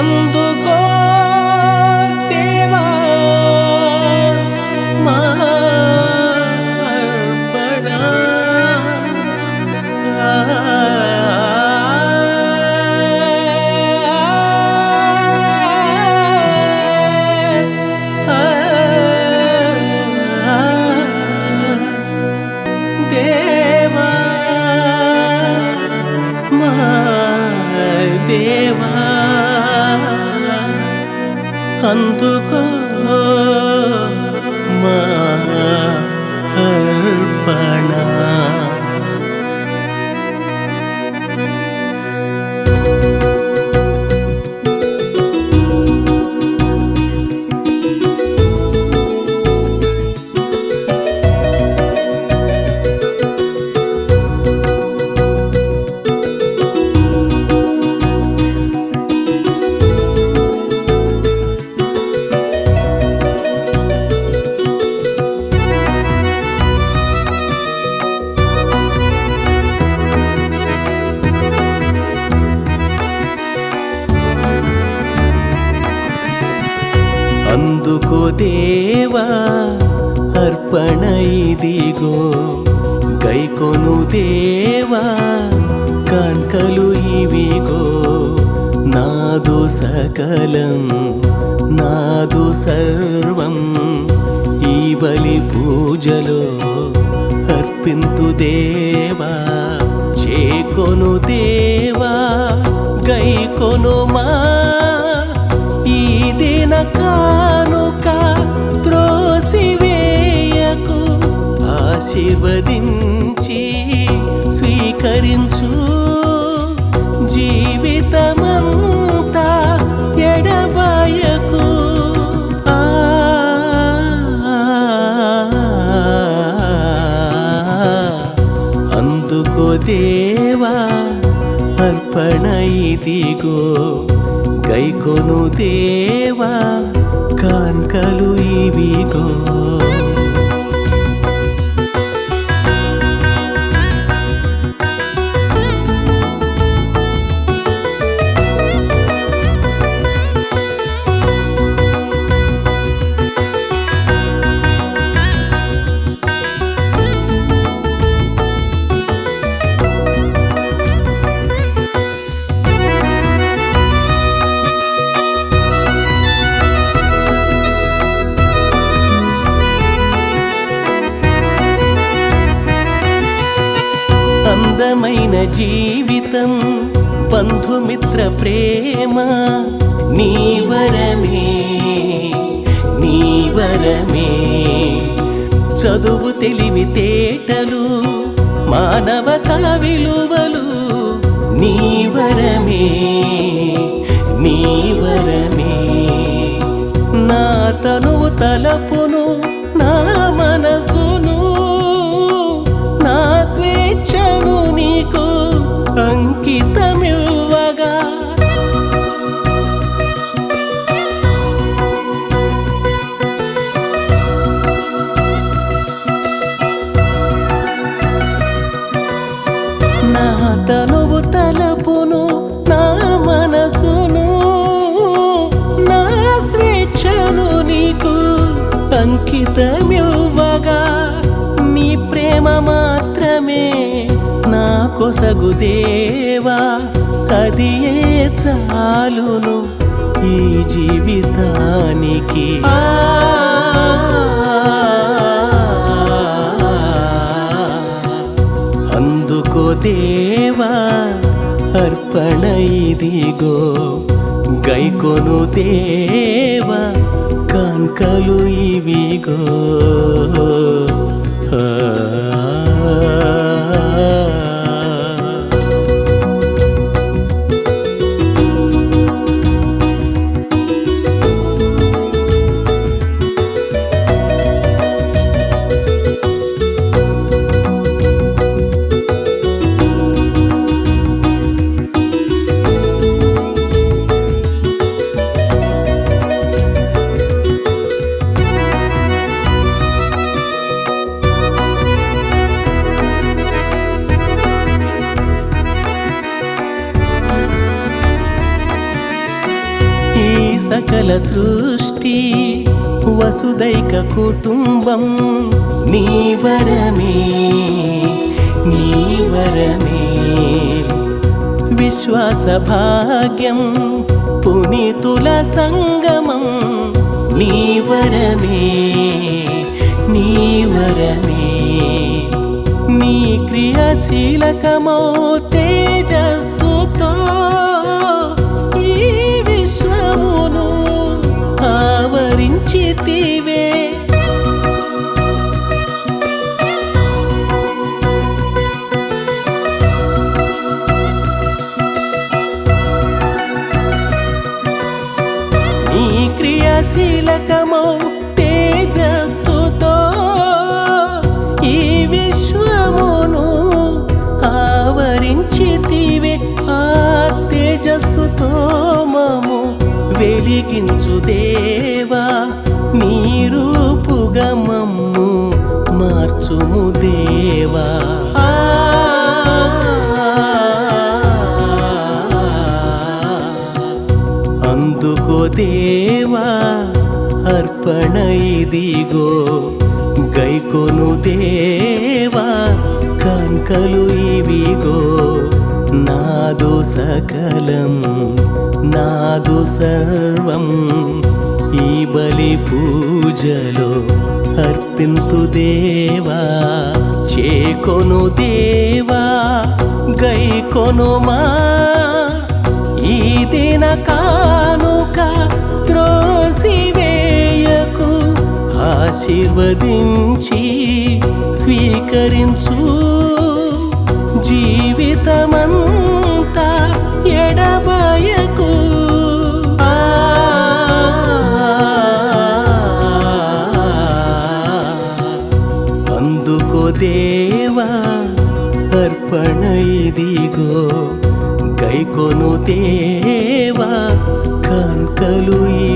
అందుకో అందుకో మా అర్పణ అందుకో దేవా అర్పణ ఇదిగో. గైకొను దేవా కాన్కలు ఇవిగో. నాదు సకలం నాదు సర్వం ఈ బలి పూజలో అర్పింతు దేవా. చేకొను దేవా గైకొను మా ఈ దినకా ఆశీర్వదించి స్వీకరించు. జీవితమంతా ఎడబాయకు. అందుకో దేవా అర్పణ ఇదిగో. గైకొను దేవా కాన్కలు ఇవిగో. అందమైన జీవితం బంధుమిత్ర ప్రేమ నీవరమే నీవరమే చదువు తెలివి తేటలు మానవతా విలువలు నీవరమే నీవరమే నా తనువు తలపును నా మనసును తనువు తలపును నా మనసును నా స్వేచ్ఛను నీకు అంకితమివ్వగా. నీ ప్రేమ మాత్రమే నా కొసగు దేవా. అది ఏ చాలును ఈ జీవితానికి. అందుకో ఇదిగో గైకొను దేవ కాన్కలు ఇవిగో. సకల సృష్టి వసుదైక కుటుంబం నీ వరమే నీ వరమే. విశ్వాస భాగ్యం పునీతుల సంగమం నీ వరమే నీ వరమే. నీ క్రియాశీలకమో క్రియాశీలకమో తేజస్సుతో ఈ విశ్వమును ఆవరించితివే ఆ తేజస్సుతో మము వెలిగించు దేవా నీ రూపుగా మార్చుము దేవా. అందుకో దేవా అర్పణ ఇదిగో. గైకొను దేవా కంకలు ఇవిగో. నాదు సకలం నాదు సర్వం ఈ బలి పూజలో అర్పింతు దేవా. చేకొను దేవా గైకొను మా ఆశీర్వదించి స్వీకరించు. జీవితమంతా ఎడబాయకు. అందుకో దేవా అర్పణ ఇదిగో. గైకొను దేవా కాంకలు